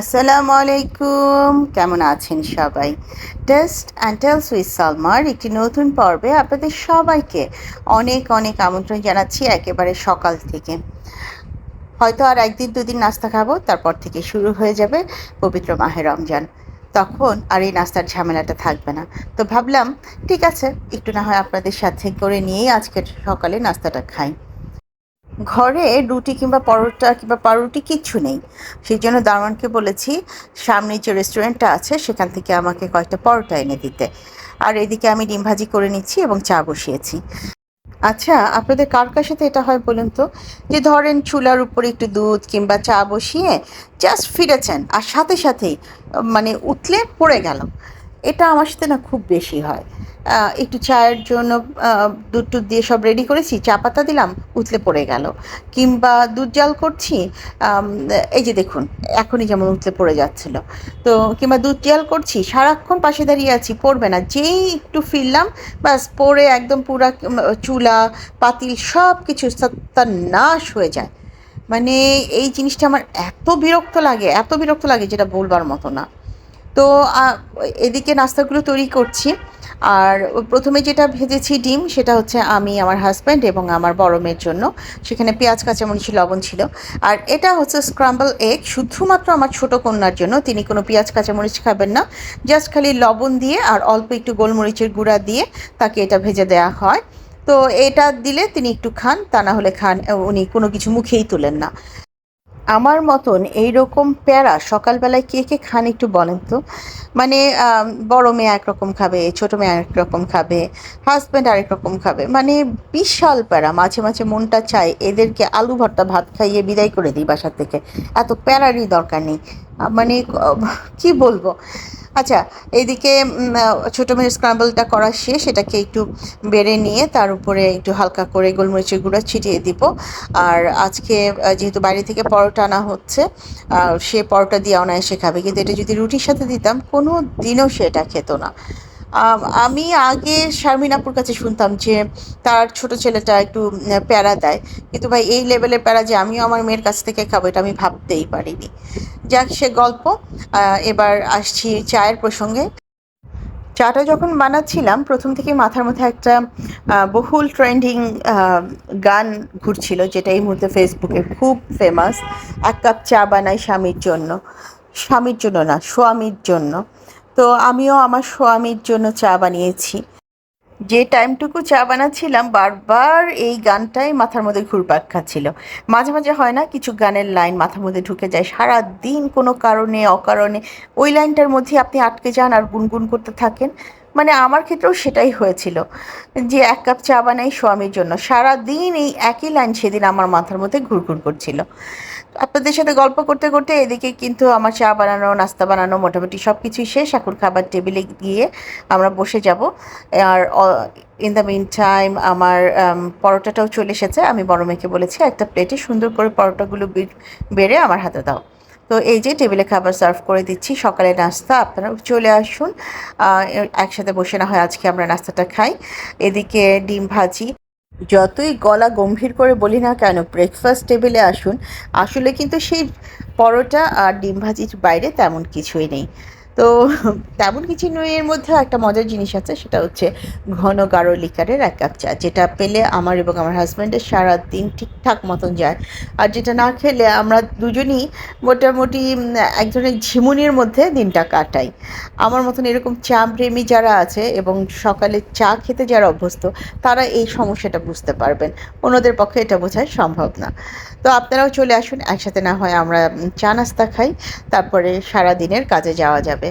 আসসালামু আলাইকুম কেমন আছেন সবাই? টেস্ট অ্যান্ড টেলস উইথ সালমার একটি নতুন পর্বে আপনাদের সবাইকে অনেক অনেক আমন্ত্রণ জানাচ্ছি একেবারে সকাল থেকে। হয়তো আর একদিন দুদিন নাস্তা খাব, তারপর থেকে শুরু হয়ে যাবে পবিত্র মাহে রমজান। তখন আর এই নাস্তার ঝামেলাটা থাকবে না। তো ভাবলাম, ঠিক আছে, একটু না হয় আপনাদের সাথে করে নিয়েই আজকের সকালে নাস্তাটা খাই। ঘরে রুটি কিংবা পরোটা কিংবা পাউরুটি কিচ্ছু নেই। সেই জন্য দারোয়ানকে বলেছি সামনে যে রেস্টুরেন্টটা আছে, সেখান থেকে আমাকে কয়েকটা পরোটা এনে দিতে। আর এদিকে আমি ডিম ভাজি করে নিচ্ছি এবং চা বসিয়েছি। আচ্ছা আপনাদের কার কার সাথে এটা হয় বলুন তো? যে ধরেন চুলার উপরে একটু দুধ কিংবা চা বসিয়ে জাস্ট ফিরেছেন, আর সাথে সাথেই মানে উতলে পড়ে গেল। এটা আমার সাথে না খুব বেশি হয়। একটু চায়ের জন্য দুধ টুধ দিয়ে সব রেডি করেছি, চা পাতা দিলাম, উতলে পড়ে গেল। কিংবা দুধ জাল করছি এই যে দেখুন, এখনই যেমন উতলে পড়ে যাচ্ছিল। তো কিংবা দুধ জাল করছি, সারাক্ষণ পাশে দাঁড়িয়ে আছি, পড়বে না। যেই একটু ফিরলাম, ব্যাস, পড়ে একদম পুরা চুলা, পাতিল সব কিছু তার নাশ হয়ে যায়। মানে এই জিনিসটা আমার এত বিরক্ত লাগে, এত বিরক্ত লাগে যেটা বলবার মতো না। তো এদিকে নাস্তাগুলো তৈরি করছি। আর প্রথমে যেটা ভেজেছি ডিম, সেটা হচ্ছে আমি, আমার হাজব্যান্ড এবং আমার বড় মেয়ের জন্য। সেখানে পেঁয়াজ, কাঁচামরিচ, লবণ ছিল। আর এটা হচ্ছে স্ক্রাম্বল এগ শুধুমাত্র আমার ছোট কন্যার জন্য। তিনি কোনো পেঁয়াজ, কাঁচামরিচ খাবেন না। জাস্ট খালি লবণ দিয়ে আর অল্প একটু গোলমরিচের গুঁড়া দিয়ে তাকে এটা ভেজে দেওয়া হয়। তো এটা দিলে তিনি একটু খান, তা না হলে খান। উনি কোনো কিছু মুখেই তোলেন না। আমার মতন এই রকম প্যারা সকালবেলায় কে কে খান একটু বলেন তো? মানে বড় মেয়ে একরকম খাবে, ছোট মেয়ে আরেক রকম খাবে হাজব্যান্ড আরেক রকম খাবে মানে বিশাল প্যারা। মাঝে মাঝে মনটা চায় এদেরকে আলু ভর্তা ভাত খাইয়ে বিদায় করে দিই বাসার থেকে। এত প্যারারই দরকার নেই। মানে কি বলব? আচ্ছা এইদিকে ছোটো মেয়ের স্ক্রাম্বলটা করা শেষ। সেটাকে একটু বেড়ে নিয়ে তার উপরে একটু হালকা করে গোলমরিচের গুঁড়া ছিটিয়ে দিব। আর আজকে যেহেতু বাইরে থেকে পরোটা আনা হচ্ছে সে পরোটা দিয়ে অনায়াসে খাবে। কিন্তু এটা যদি রুটির সাথে দিতাম কোনো দিনও সেটা খেত না। আম, আগে শারমিন আপুর কাছে শুনতাম যে তার ছোট ছেলেটা একটু প্যারা দেয়। কিন্তু ভাই এই লেভেলের প্যারা যে আমিও আমার মেয়ের কাছ থেকে খাব এটা আমি ভাবতেই পারিনি। যাক সে গল্প। এবার আসছি চায়ের প্রসঙ্গে। চাটা যখন বানাচ্ছিলাম প্রথম থেকে মাথার মধ্যে একটা বহুল ট্রেন্ডিং গান ঘুরছিল যেটা এই মুহূর্তে ফেসবুকে খুব ফেমাস এক কাপ চা বানাই স্বামীর জন্য। স্বামীর জন্য না স্বামীর জন্য। তো আমিও আমার স্বামীর জন্য চা বানিয়েছি। যে টাইমটুকু চা বানাচ্ছিলাম, বারবার এই গানটাই মাথার মধ্যে ঘুরপাক খাচ্ছিল। মাঝে মাঝে হয় না, কিছু গানের লাইন মাথার মধ্যে ঢুকে যায় সারা দিন কোনো কারণে, অকারণে, ওই লাইনটার মধ্যে আপনি আটকে যান আর গুনগুন করতে থাকেন। মানে আমার ক্ষেত্রেও সেটাই হয়েছিল, যে এক কাপ চা বানাই স্বামীর জন্য। সারা দিন এই একই লাইন সেদিন আমার মাথার মধ্যে ঘুরঘুর করছিল। আপনাদের সাথে গল্প করতে করতে এদিকে কিন্তু আমার চা বানানো, নাস্তা বানানো, মোটামুটি সব কিছুই শেষ। এখন খাবার টেবিলে গিয়ে আমরা বসে যাব। আর ইন দ্য মিন টাইম আমার পরোটাটাও চলে এসেছে। আমি বড় মেয়েকে বলেছি, একটা প্লেটে সুন্দর করে পরোটাগুলো বেড়ে আমার হাতে দাও। তো এই যে টেবিলে খাবার সার্ভ করে দিচ্ছি। সকালে নাস্তা, আপনারা চলে আসুন। একসাথে বসে না হয় আজকে আমরা নাস্তাটা খাই। এদিকে ডিম ভাজি। যতই গলা গম্ভীর করে বলি না কেন ব্রেকফাস্ট টেবিলে আসুন। আসলে কিন্তু সেই পরোটা আর ডিম ভাজির বাইরে তেমন কিছুই নেই। তো তেমন কিছু নয়, এর মধ্যে একটা মজার জিনিস আছে, সেটা হচ্ছে ঘন গাঢ় লিকারের এক কাপ চা, যেটা পেলে আমার এবং আমার হাজব্যান্ডের সারা দিন ঠিকঠাক মতন যায়। আর যেটা না খেলে আমরা দুজনই মোটামুটি এক ধরনের ঝিমুনির মধ্যে দিনটা কাটাই। আমার মতন এরকম চা প্রেমী যারা আছে এবং সকালে চা খেতে যারা অভ্যস্ত, তারা এই সমস্যাটা বুঝতে পারবেন। অন্যদের পক্ষে এটা বোঝা সম্ভব না। তো আপনারাও চলে আসুন, একসাথে না হয় আমরা চা নাস্তা খাই, তারপরে সারা দিনের কাজে যাওয়া যাবে।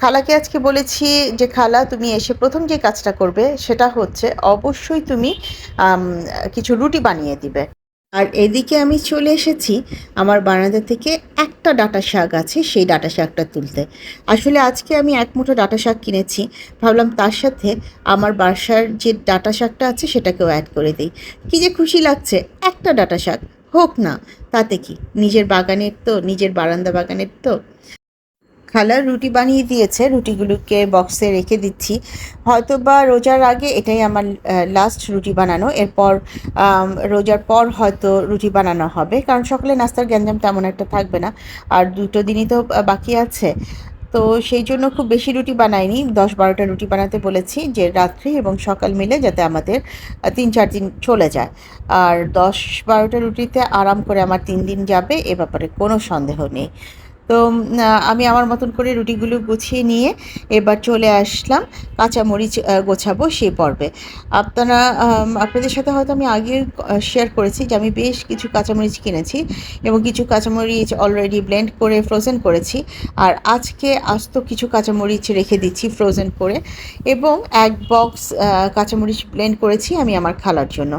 খালাকে আজকে বলেছি যে, খালা, তুমি এসে প্রথম যে কাজটা করবে সেটা হচ্ছে অবশ্যই তুমি কিছু রুটি বানিয়ে দিবে। আর এদিকে আমি চলে এসেছি আমার বারান্দা থেকে একটা ডাটা শাক আছে, সেই ডাটা শাকটা তুলতে। আসলে আজকে আমি এক মুঠো ডাটা শাক কিনেছি, ভাবলাম তার সাথে আমার বাসার যে ডাটা শাকটা আছে সেটাকেও অ্যাড করে দিই। কী যে খুশি লাগছে, একটা ডাটা শাক। হোক না, তাতে কি? নিজের বাগানের তো, নিজের বারান্দা বাগানের তো। খালা রুটি বানিয়ে দিয়েছে, রুটিগুলোকে বক্সে রেখে দিচ্ছি। হয়তো বা রোজার আগে এটাই আমার লাস্ট রুটি বানানো। এরপর রোজার পর হয়তো রুটি বানানো হবে। কারণ সকালে নাস্তার গ্যাঞ্জাম তেমন একটা থাকবে না। আর দুটো দিনই তো বাকি আছে। তো সেই জন্য খুব বেশি রুটি বানাইনি। দশ বারোটা রুটি বানাতে বলেছি যে রাত্রি এবং সকাল মিলে যাতে আমাদের তিন চার দিন চলে যায়। আর দশ বারোটা রুটিতে আরাম করে আমার তিন দিন যাবে, এ ব্যাপারে কোনো সন্দেহ নেই। তো আমি আমার মতন করে রুটিগুলো গুছিয়ে নিয়ে এবার চলে আসলাম। কাঁচামরিচ গোছাবো সে পর্বে। আপনারা আপনাদের সাথে হয়তো আমি আগে শেয়ার করেছি যে আমি বেশ কিছু কাঁচামরিচ কিনেছি এবং কিছু কাঁচামরিচ অলরেডি ব্লেন্ড করে ফ্রোজেন করেছি। আর আজকে আস্ত কিছু কাঁচামরিচ রেখে দিচ্ছি ফ্রোজেন করে এবং এক বক্স কাঁচামরিচ ব্লেন্ড করেছি আমি আমার খালার জন্য।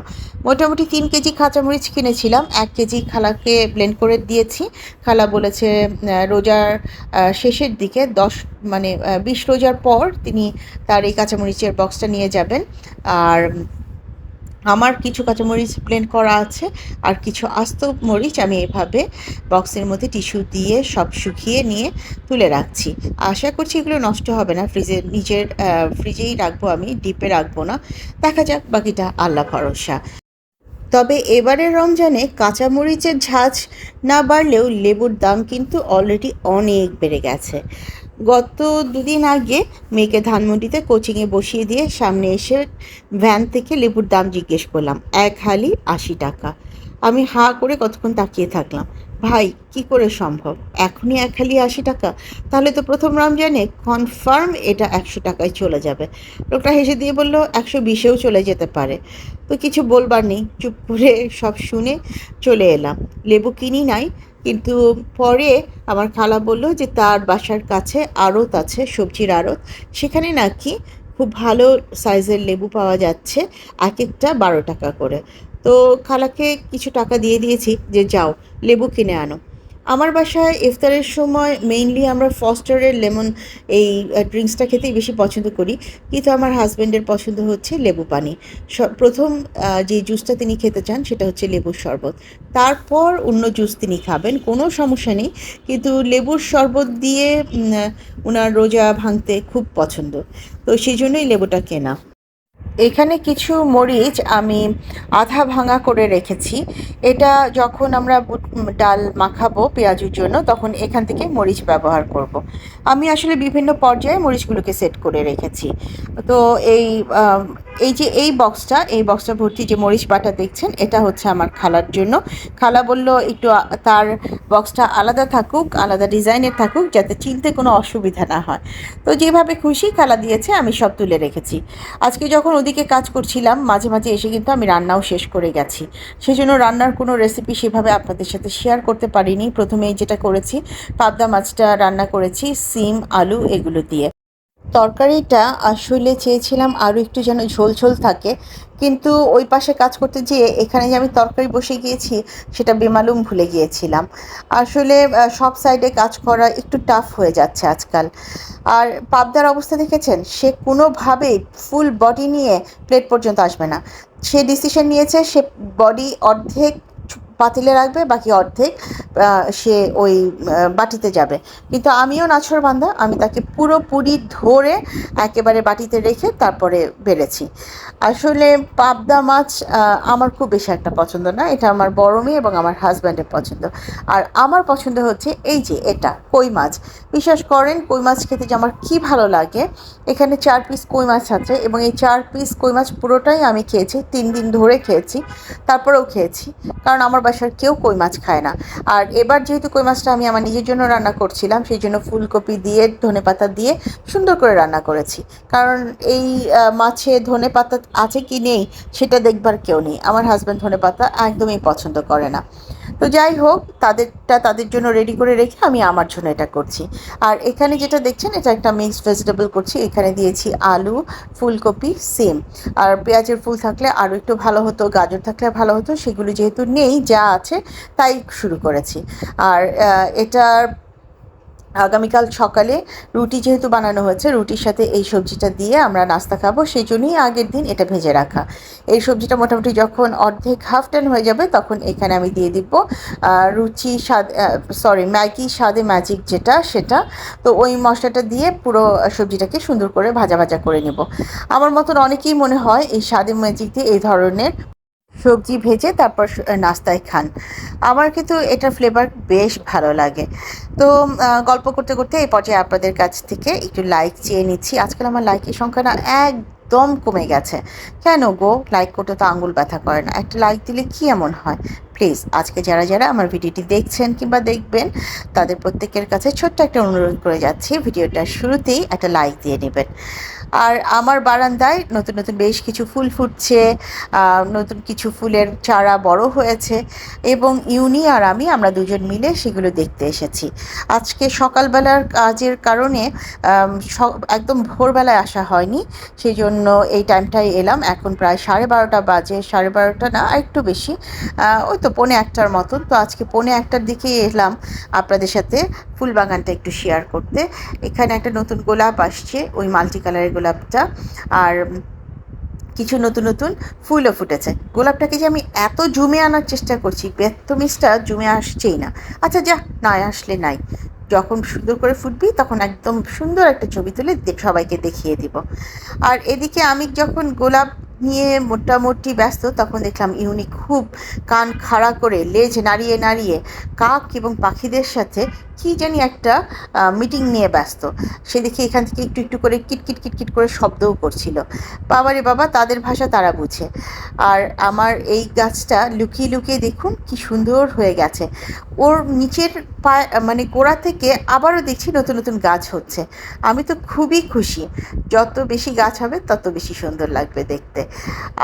মোটামুটি তিন কেজি কাঁচামরিচ কিনেছিলাম, এক কেজি খালাকে ব্লেন্ড করে দিয়েছি। খালা বলেছে রোজার শেষের দিকে দশ মানে বিশ রোজার পর তিনি তার এই কাঁচামরিচের বক্সটা নিয়ে যাবেন। আর আমার কিছু কাঁচামরিচ ব্লেন্ড করা আছে, আর কিছু আস্ত মরিচ আমি এভাবে বক্সের মধ্যে টিস্যু দিয়ে সব শুকিয়ে নিয়ে তুলে রাখছি। আশা করছি এগুলো নষ্ট হবে না ফ্রিজে নিজের ফ্রিজেই রাখব আমি ডিপে রাখব না। দেখা যাক, বাকিটা আল্লাহ ভরসা। তবে এবারের রমজানে কাঁচামরিচের ঝাঁজ না বাড়লেও লেবুর দাম কিন্তু অলরেডি অনেক বেড়ে গেছে। গত দুদিন আগে মেয়েকে ধানমন্ডিতে কোচিংয়ে বসিয়ে দিয়ে সামনে এসে ভ্যান থেকে লেবুর দাম জিজ্ঞেস করলাম, এক হালি আশি টাকা। আমি হা করে কতক্ষণ তাকিয়ে থাকলাম। ভাই, কি করে সম্ভব? এখনই এক হালি আশি টাকা? তাহলে তো প্রথম রমজানে কনফার্ম এটা একশো টাকায় চলে যাবে। লোকটা হেসে দিয়ে বলল, একশো বিশেও চলে যেতে পারে। তো কিছু বলবার নেই, চুপ করে সব শুনে চলে এলাম। লেবু কিনি নাই, কিন্তু পরে আমার খালা বলল যে তার বাসার কাছে আড়ত আছে, সবজির আড়ত। সেখানে নাকি খুব ভালো সাইজের লেবু পাওয়া যাচ্ছে, এক একটা বারো টাকা করে। তো খালাকে কিছু টাকা দিয়ে দিয়েছি যে যাও, লেবু কিনে আনো। আমার বাসায় ইফতারের সময় মেইনলি আমরা ফস্টারের লেমন এই ড্রিঙ্কসটা খেতেই বেশি পছন্দ করি। কিন্তু আমার হাজব্যান্ডের পছন্দ হচ্ছে লেবু পানি। প্রথম যে জুসটা তিনি খেতে চান সেটা হচ্ছে লেবুর শরবত। তারপর অন্য জুস তিনি খাবেন, কোনো সমস্যা নেই। কিন্তু লেবুর শরবত দিয়ে ওনার রোজা ভাঙতে খুব পছন্দ। তো সেই জন্যই লেবুটা কেনা। এখানে কিছু মরিচ আমি আধা ভাঙা করে রেখেছি এটা যখন আমরা ডাল মাখাবো পেঁয়াজুর জন্য, তখন এখান থেকে মরিচ ব্যবহার করব। আমি আসলে বিভিন্ন পর্যায়ে মরিচগুলোকে সেট করে রেখেছি তো এই এই যে এই বক্সটা এই বক্সটা ভর্তি যে মরিচ বাটা দেখছেন, এটা হচ্ছে আমার খালার জন্য। খালা বলল একটু তার বক্সটা আলাদা থাকুক, আলাদা ডিজাইনের থাকুক, যাতে চিনতে কোনো অসুবিধা না হয়। তো যেভাবে খুশি খালা দিয়েছে, আমি সব তুলে রেখেছি। আজকে যখন ওদিকে কাজ করছিলাম, মাঝে মাঝে এসে কিন্তু আমি রান্নাও শেষ করে গেছি। সেই জন্য রান্নার কোনো রেসিপি সেভাবে আপনাদের সাথে শেয়ার করতে পারিনি। প্রথমেই যেটা করেছি, পাবদা মাছটা রান্না করেছি, সিম, আলু, এগুলো দিয়ে। তরকারিটা আসলে চেয়েছিলাম আরও একটু যেন ঝোল ঝোল থাকে। কিন্তু ওই পাশে কাজ করতে যেয়ে এখানে যে আমি তরকারি বসে গিয়েছি, সেটা বেমালুম ভুলে গিয়েছিলাম। আসলে সব সাইডে কাজ করা একটু টাফ হয়ে যাচ্ছে আজকাল। আর পাবদার অবস্থা দেখেছেন? সে কোনোভাবেই ফুল বডি নিয়ে প্লেট পর্যন্ত আসবে না। সে ডিসিশন নিয়েছে, সে বডি অর্ধেক পাতিলে রাখবে, বাকি অর্ধেক সে ওই বাটিতে যাবে। কিন্তু আমিও নাছর বান্ধা আমি তাকে পুরোপুরি ধরে একেবারে বাটিতে রেখে তারপরে বেড়েছি। আসলে পাবদা মাছ আমার খুব বেশি একটা পছন্দ না। এটা আমার বড় মেয়ে এবং আমার হাজব্যান্ডের পছন্দ। আর আমার পছন্দ হচ্ছে এই যে এটা, কই মাছ। বিশ্বাস করেন, কই মাছ খেতে যে আমার কী ভালো লাগে। এখানে চার পিস কই মাছ আছে এবং এই চার পিস কই মাছ পুরোটাই আমি খেয়েছি, তিন দিন ধরে খেয়েছি, তারপরেও খেয়েছি। কারণ আমার বাসার কেউ কই মাছ খায় না। আর এবার যেহেতু কই মাছটা আমি আমার নিজের জন্য রান্না করছিলাম, সেই জন্য ফুলকপি দিয়ে, ধনে পাতা দিয়ে সুন্দর করে রান্না করেছি। কারণ এই মাছে ধনে পাতা আছে কি নেই, সেটা দেখবার কেউ নেই। আমার হাজব্যান্ড ধনে পাতা একদমই পছন্দ করে না। তো যাই হোক, তাদেরটা তাদের জন্য রেডি করে রেখে আমি আমার জন্য এটা করছি। আর এখানে যেটা দেখছেন, এটা একটা মিক্সড ভেজিটেবল করছি। এখানে দিয়েছি আলু, ফুলকপি, সেম। আর পেঁয়াজের ফুল থাকলে আরও একটু ভালো হতো, গাজর থাকলে ভালো হতো, সেগুলো যেহেতু নেই, যা আছে, তাই শুরু করেছি। আর এটার আগামীকাল সকালে রুটি যেহেতু বানানো হয়েছে, রুটির সাথে এই সবজিটা দিয়ে আমরা নাস্তা খাব। সেই জন্যই আগের দিন এটা ভেজে রাখা। এই সবজিটা মোটামুটি যখন অর্ধেক হাফ টান হয়ে যাবে, তখন এখানে আমি দিয়ে দিব রুচি স্বাদ সরি ম্যাগি স্বাদে ম্যাজিক যেটা, সেটা। তো ওই মশলাটা দিয়ে পুরো সবজিটাকে সুন্দর করে ভাজা ভাজা করে নেব। আমার মতন অনেকেই মনে হয় এই স্বাদে ম্যাজিক দিয়ে এই ধরনের সবজি ভেজে তারপর নাস্তায় খান। আমার কিন্তু এটার ফ্লেভার বেশ ভালো লাগে। তো গল্প করতে করতে এই পর্যায়ে আপনাদের কাছ থেকে একটু লাইক চেয়ে নিচ্ছি। আজকাল আমার লাইকের সংখ্যাটা একদম কমে গেছে। কেন গো? লাইক করতে তো আঙুল ব্যথা করে না। একটা লাইক দিলে কি এমন হয়? প্লিজ আজকে যারা যারা আমার ভিডিওটি দেখছেন কিংবা দেখবেন, তাদের প্রত্যেকের কাছে ছোট্ট একটা অনুরোধ করে যাচ্ছি ভিডিওটার শুরুতেই একটা লাইক দিয়ে নেবেন। আর আমার বারান্দায় নতুন নতুন বেশ কিছু ফুল ফুটছে নতুন কিছু ফুলের চারা বড় হয়েছে এবং ইউনি আর আমি, আমরা দুজন মিলে সেগুলো দেখতে এসেছি। আজকে সকালবেলার কাজের কারণে একদম ভোরবেলায় আসা হয়নি সেই জন্য এই টাইমটায় এলাম। এখন প্রায় সাড়ে বারোটা বাজে, সাড়ে বারোটা না একটু বেশি। ওই তো পৌনে একটার মতন তো আজকে পৌনে একটার দিকেই এলাম আপনাদের সাথে ফুল বাগানটা একটু শেয়ার করতে। এখানে একটা নতুন গোলাপ আসছে, ওই মাল্টি কালারের গোলাপটা। আর কিছু নতুন নতুন ফুলও ফুটেছে। গোলাপটাকে যে আমি এত জুমে আনার চেষ্টা করছি বেত্তমিসটা জুমে আসছেই না। আচ্ছা যা না আসলে নাই। যখন সুন্দর করে ফুটবি, তখন একদম সুন্দর একটা ছবি তুলে সবাইকে দেখিয়ে দিব। আর এদিকে আমি যখন গোলাপ নিয়ে মোটামুটি ব্যস্ত, তখন দেখলাম ইউনি খুব কান খাড়া করে লেজ নাড়িয়ে নাড়িয়ে কাক এবং পাখিদের সাথে কি জানি একটা মিটিং নিয়ে ব্যস্ত। সে দেখি এখান থেকে একটু একটু করে কিটকিট কিটকিট করে শব্দও করছিল। বাবারে বাবা, তাদের ভাষা তারা বুঝে। আর আমার এই গাছটা লুকিয়ে লুকিয়ে দেখুন কি সুন্দর হয়ে গেছে। ওর নিচের পায়ে মানে গোড়া থেকে আবারও দেখছি নতুন নতুন গাছ হচ্ছে। আমি তো খুবই খুশি। যত বেশি গাছ হবে, তত বেশি সুন্দর লাগবে দেখতে।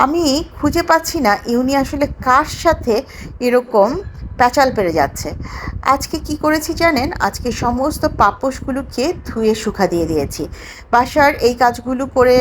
আমি খুঁজে পাচ্ছি না ইউনি আসলে কার সাথে এরকম প্যাচাল পেরে যাচ্ছে। আজকে কি করেছি জানেন? আজকে সমস্ত পাপোশগুলোকে ধুয়ে শুকা দিয়ে দিয়েছি। বাসার এই কাজগুলো করে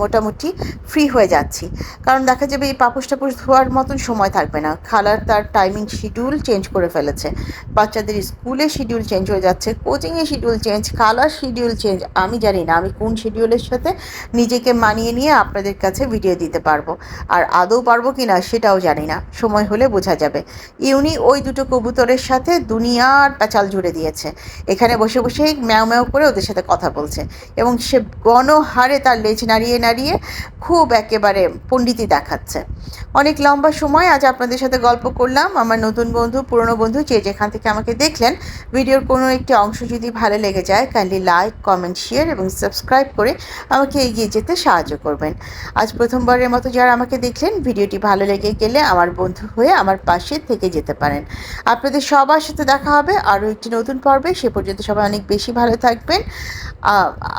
মোটামুটি ফ্রি হয়ে যাচ্ছি। কারণ দেখা যাবে এই পাপোশ টাপোশ ধোয়ার মতন সময় থাকবে না। খালার তার টাইমিং শিডিউল চেঞ্জ করে ফেলেছে। বাচ্চাদের স্কুলে শিডিউল চেঞ্জ হয়ে যাচ্ছে কোচিংয়ে শিডিউল চেঞ্জ খালার শিডিউল চেঞ্জ আমি জানি না, আমি কোন শিডিউলের সাথে নিজেকে মানিয়ে নিয়ে আপনাদের কাছে ভিডিও দিতে পারব। আর আদৌ পারব কি না সেটাও জানি না, সময় হলে বোঝা যাবে। ইউনি ওই দুটো কবুতরের সাথে দুনিয়ার প্যাচাল জুড়ে দিয়েছে। এখানে বসে বসে ম্যাও ম্যাও করে ওদের সাথে কথা বলছে। এবং সে গণহারে তার লেজ নাড়িয়ে নাড়িয়ে খুব একেবারে পণ্ডিতি দেখাচ্ছে। অনেক লম্বা সময় আজ আপনাদের সাথে গল্প করলাম। আমার নতুন বন্ধু, পুরনো বন্ধু যে যেখান থেকে আমাকে দেখলেন, ভিডিওর কোনো একটি অংশ যদি ভালো লেগে যায় কাইন্ডলি লাইক কমেন্ট শেয়ার এবং সাবস্ক্রাইব করে আমাকে এগিয়ে যেতে সাহায্য করবেন। আজ প্রথমবারের মতো যারা আমাকে দেখলেন, ভিডিওটি ভালো লেগে গেলে আমার বন্ধু হয়ে আমার পাশে থেকে যেতে পারেন। আপনাদের সবার সাথে দেখা হবে আরও একটি নতুন পর্বে, সে পর্যন্ত সবাই অনেক বেশি ভালো থাকবেন।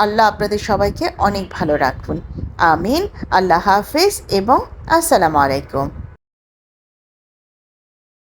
আল্লাহ আপনাদের সবাইকে অনেক ভালো রাখুন। আমিন। আল্লাহ হাফিজ এবং আসসালামু আলাইকুম।